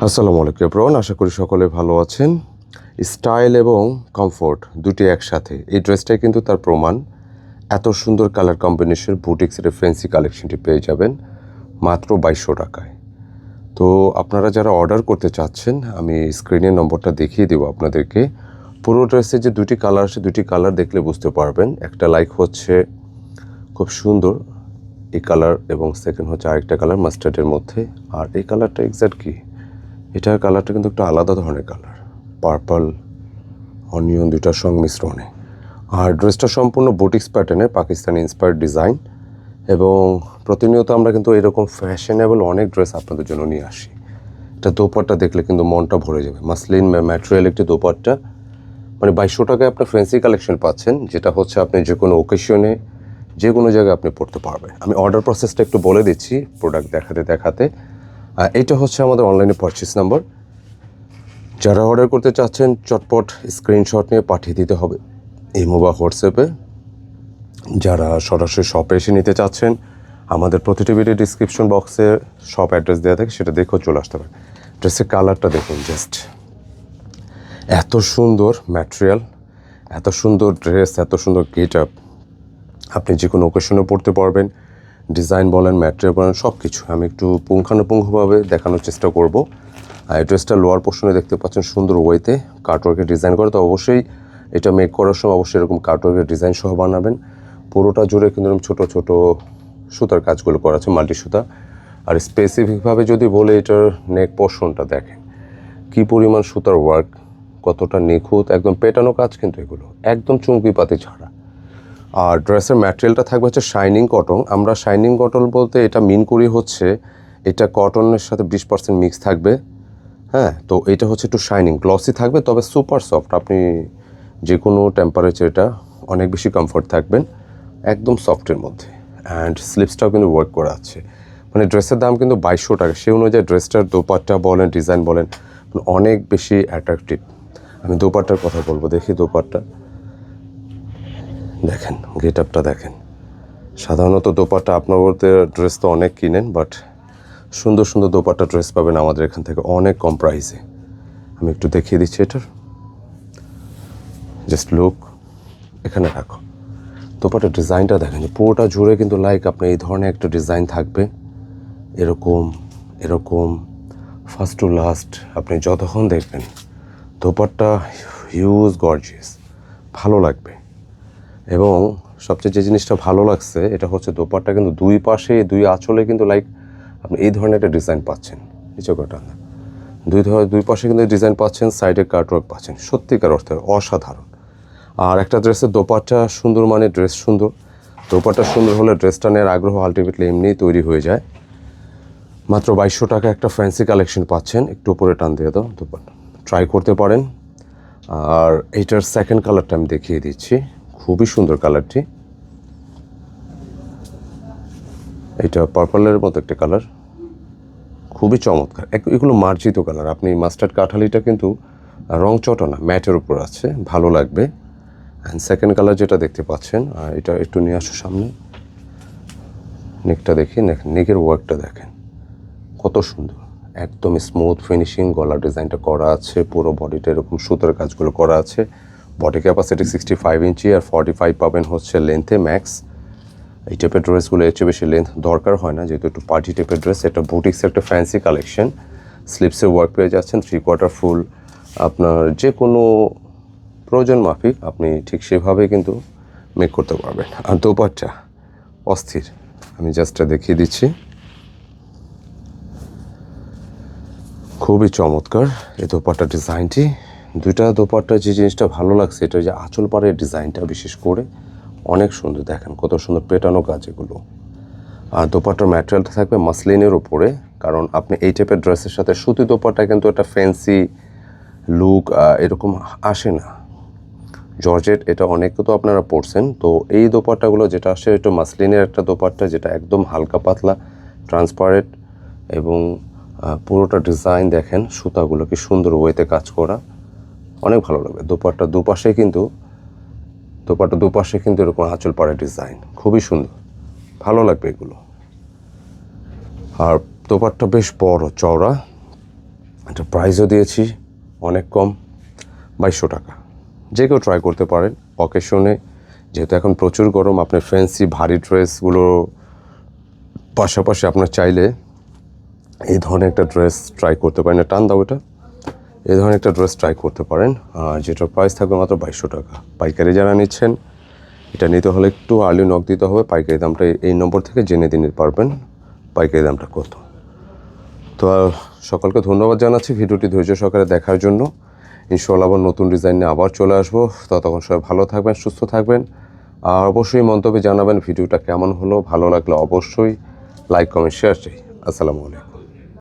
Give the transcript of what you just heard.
আসসালামু আলাইকুম এপ্রন আশা করি সকলে ভালো আছেন। স্টাইল এবং কমফোর্ট দুটি একসাথে। এই ড্রেসটাই কিন্তু তার প্রমাণ। এত সুন্দর কালার কম্বিনেশন, বুটিক্সের ফ্যান্সি কালেকশনটি পেয়ে যাবেন মাত্র বাইশশো টাকায়। তো আপনারা যারা অর্ডার করতে চাচ্ছেন, আমি স্ক্রিনের নম্বরটা দেখিয়ে দেবো আপনাদেরকে। পুরো ড্রেসে যে দুটি কালার আছে দুটি কালার দেখলে বুঝতে পারবেন। একটা লাইক হচ্ছে খুব সুন্দর, এই কালার এবং সেকেন্ড হচ্ছে আরেকটা কালার মাস্টার্ডের মধ্যে। আর এই কালারটা এক্স্যাক্ট কি? এটার কালারটা কিন্তু একটু আলাদা ধরনের কালার পার্পল অনিয়ন দুটার সংমিশ্রণে। আর ড্রেসটা সম্পূর্ণ বুটিক্স প্যাটার্নের পাকিস্তানি ইন্সপায়ার্ড ডিজাইন এবং প্রতিনিয়ত আমরা কিন্তু এরকম ফ্যাশনেবল অনেক ড্রেস আপনাদের জন্য নিয়ে আসি। এটা দোপাট্টা দেখলে কিন্তু মনটা ভরে যাবে। মাসলিন ম্যাটেরিয়াল একটি দোপাট্টা। মানে বাইশশো টাকায় আপনার ফ্যান্সি কালেকশন পাচ্ছেন, যেটা হচ্ছে আপনি যে কোনো ওকেশনে যে কোনো জায়গায় আপনি পড়তে পারবেন। আমি অর্ডার প্রসেসটা একটু বলে দিচ্ছি প্রোডাক্ট দেখাতে দেখাতে। এইটা হচ্ছে আমাদের অনলাইনে পারচেস নাম্বার যারা অর্ডার করতে চাচ্ছেন, চটপট স্ক্রিনশট নিয়ে পাঠিয়ে দিতে হবে ইমো বা হোয়াটসঅ্যাপে যারা সরাসরি শপে এসে নিতে চাচ্ছেন, আমাদের প্রতিটি ভিডিও ডিসক্রিপশন বক্সে শপ অ্যাড্রেস দেওয়া থাকে, সেটা দেখেও চলে আসতে পারে ড্রেসের কালারটা দেখুন জাস্ট এত সুন্দর ম্যাটেরিয়াল এত সুন্দর ড্রেস এত সুন্দর গেট আপ আপনি যে কোনো ওকেশনে পড়তে পারবেন। ডিজাইন বলেন ম্যাটেরিয়াল বলেন সব কিছু আমি একটু পুঙ্খানুপুঙ্খভাবে দেখানোর চেষ্টা করব। আর এই ড্রেসটা লোয়ার পোর্শনে দেখতে পাচ্ছেন সুন্দর ওয়েতে কাটওয়ার্কের ডিজাইন করে। তো অবশ্যই এটা মেক করার সময় অবশ্যই এরকম কাটওয়ার্কের ডিজাইন সহ বানাবেন। পুরোটা জুড়ে কিন্তু এরকম ছোটো ছোটো সুতার কাজগুলো করা আছে মাল্টি সুতা। আর স্পেসিফিকভাবে যদি বলে, এটার নেক পোর্শনটা দেখেন। কি পরিমাণ সুতার ওয়ার্ক কতটা নিখুঁত, একদম পেটানো কাজ কিন্তু এগুলো। একদম চুমকি পাতি ছাড়া। আর ড্রেসের ম্যাটেরিয়ালটা থাকবে হচ্ছে শাইনিং কটন আমরা শাইনিং কটন বলতে এটা মিন করি হচ্ছে এটা কটনের সাথে বিশ পার্সেন্ট মিক্স থাকবে। হ্যাঁ তো এটা হচ্ছে একটু শাইনিং গ্লসি থাকবে, তবে সুপার সফট আপনি যে কোনো টেম্পারেচার এটা অনেক বেশি কমফোর্ট থাকবেন, একদম সফটের মধ্যে। অ্যান্ড স্লিপসটাও কিন্তু ওয়ার্ক করা আছে। মানে ড্রেসের দাম কিন্তু বাইশশো টাকা, সেই অনুযায়ী ড্রেসটার দোপাট্টা বলেন ডিজাইন বলেন মানে অনেক বেশি অ্যাট্রাকটিভ আমি দোপাট্টার কথা বলব, দেখি দোপাট্টা। দেখেন, গেট আপটা দেখেন। সাধারণত দোপাট্টা আপনার বলতে ড্রেস তো অনেক কিনেন বাট সুন্দর সুন্দর দোপাট্টা ড্রেস পাবেন আমাদের এখান থেকে অনেক কম প্রাইসে আমি একটু দেখিয়ে দিচ্ছি এটার। জাস্ট লুক এখানে রাখো। দোপাট্টার ডিজাইনটা দেখেন, পুরোটা জুড়ে কিন্তু লাইক আপনার এই ধরনের একটা ডিজাইন থাকবে। এরকম এরকম ফার্স্ট টু লাস্ট আপনি যতক্ষণ দেখবেন, দোপাট্টা হিউজ গর্জিয়াস ভালো লাগবে। এবং সবচেয়ে যে জিনিসটা ভালো লাগছে, এটা হচ্ছে দোপাট্টা কিন্তু দুই পাশে দুই আঁচলে কিন্তু লাইক আপনি এই ধরনের একটা ডিজাইন পাচ্ছেন। নিচে কটা দুই ধর দুই পাশে কিন্তু ডিজাইন পাচ্ছেন সাইডে কাটওয়ার্ক পাচ্ছেন। সত্যিকার অর্থে অসাধারণ। আর একটা ড্রেসের দোপাট্টা সুন্দর মানে ড্রেস সুন্দর। দোপাট্টা সুন্দর হলে ড্রেসটা নেওয়ার আগ্রহ আলটিমেটলি এমনিই তৈরি হয়ে যায়। মাত্র বাইশশো টাকা একটা ফ্যান্সি কালেকশন পাচ্ছেন। একটু উপরে টান দিয়ে দাও দোপাট্টা। ট্রাই করতে পারেন। আর এইটার সেকেন্ড কালারটা আমি দেখিয়ে দিচ্ছি। খুবই সুন্দর কালারটি। এটা পার্পলের মতো একটা কালার। খুবই চমৎকার। এগুলো মার্জিত কালার। আপনি মাস্টার্ড কাঠালিটা কিন্তু রং চটা না, ম্যাটের উপর আছে, ভালো লাগবে। অ্যান্ড সেকেন্ড কালার যেটা দেখতে পাচ্ছেন আর এটা একটু নিয়ে আসো সামনে। নেকটা দেখি নেকের ওয়ার্কটা দেখেন। কত সুন্দর। একদম স্মুথ ফিনিশিং গলার ডিজাইনটা করা আছে, পুরো বডিটা এরকম সুতোর কাজগুলো করা আছে। Body capacity sixty five inch আর ফর্টি ফাইভ পাবেন হচ্ছে লেন্থে ম্যাক্স এই টাইপের ড্রেসগুলো এর চেয়ে বেশি লেন্থ দরকার হয় না, যেহেতু একটু পার্টি টাইপের ড্রেস এটা বুটিক্সের একটা ফ্যান্সি কালেকশন স্লিপসের ওয়ার্ক পেয়ে যাচ্ছেন থ্রি কোয়ার্টার ফুল আপনার যে কোনো প্রয়োজন মাফিক আপনি ঠিক সেভাবে কিন্তু মেক করতে পারবেন। আর দোপাট্টা অস্থির, আমি জাস্টটা দেখিয়ে দিচ্ছি। খুবই চমৎকার এই দোপাট্টার ডিজাইনটি দুইটা দোপাট্টার যে জিনিসটা ভালো লাগছে, এটা যে আঁচল পাড়ের ডিজাইনটা বিশেষ করে অনেক সুন্দর দেখেন, কত সুন্দর পেটানো কাজ এগুলো আর দোপাট্টার ম্যাটেরিয়ালটা থাকবে মাসলিনের উপরে, কারণ আপনি এই টাইপের ড্রেসের সাথে সুতি দোপাট্টা কিন্তু একটা ফ্যান্সি লুক এরকম আসে না। জর্জেট এটা অনেকে তো আপনারা পড়ছেন তো এই দোপাট্টাগুলো যেটা আসে, এটা মাসলিনের একটা দোপাট্টা যেটা একদম হালকা পাতলা ট্রান্সপারেন্ট এবং পুরোটা ডিজাইন দেখেন, সুতাগুলো কি সুন্দর ওয়েতে কাজ করা। অনেক ভালো লাগবে। দোপাট্টা দুপাশে কিন্তু, দোপাট্টা দুপাশে কিন্তু এরকম আঁচল পাড়ে ডিজাইন খুবই সুন্দর। ভালো লাগবে এগুলো। আর দোপাট্টা বেশ বড় চওড়া। একটা প্রাইজও দিয়েছি অনেক কম, বাইশশো টাকা। যে কেউ ট্রাই করতে পারেন অকেশনে যেহেতু এখন প্রচুর গরম, আপনি ফ্যান্সি ভারী ড্রেসগুলো পাশাপাশি আপনার চাইলে এই ধরনের একটা ড্রেস ট্রাই করতে পারেন। টান দাও এটা। এই ধরনের একটা ড্রেস ট্রাই করতে পারেন যেটার প্রাইস থাকবে মাত্র বাইশশো টাকা। পাইকারি যারা নিচ্ছেন, এটা নিতে হলে একটু আর্লি নক দিতে হবে। পাইকারি দামটা এই নম্বর থেকে জেনে দিতে পারবেন পাইকারি দামটা কত। তো সকলকে ধন্যবাদ জানাচ্ছি ভিডিওটি ধৈর্য সহকারে দেখার জন্য। ইনশাল্লাহ আবার নতুন ডিজাইন নিয়ে আবার চলে আসব। ততক্ষণ সবাই ভালো থাকবেন, সুস্থ থাকবেন। আর অবশ্যই মন্তব্যে জানাবেন ভিডিওটা কেমন হলো, ভালো লাগলে অবশ্যই লাইক কমেন্ট শেয়ার চাই আসসালামু আলাইকুম।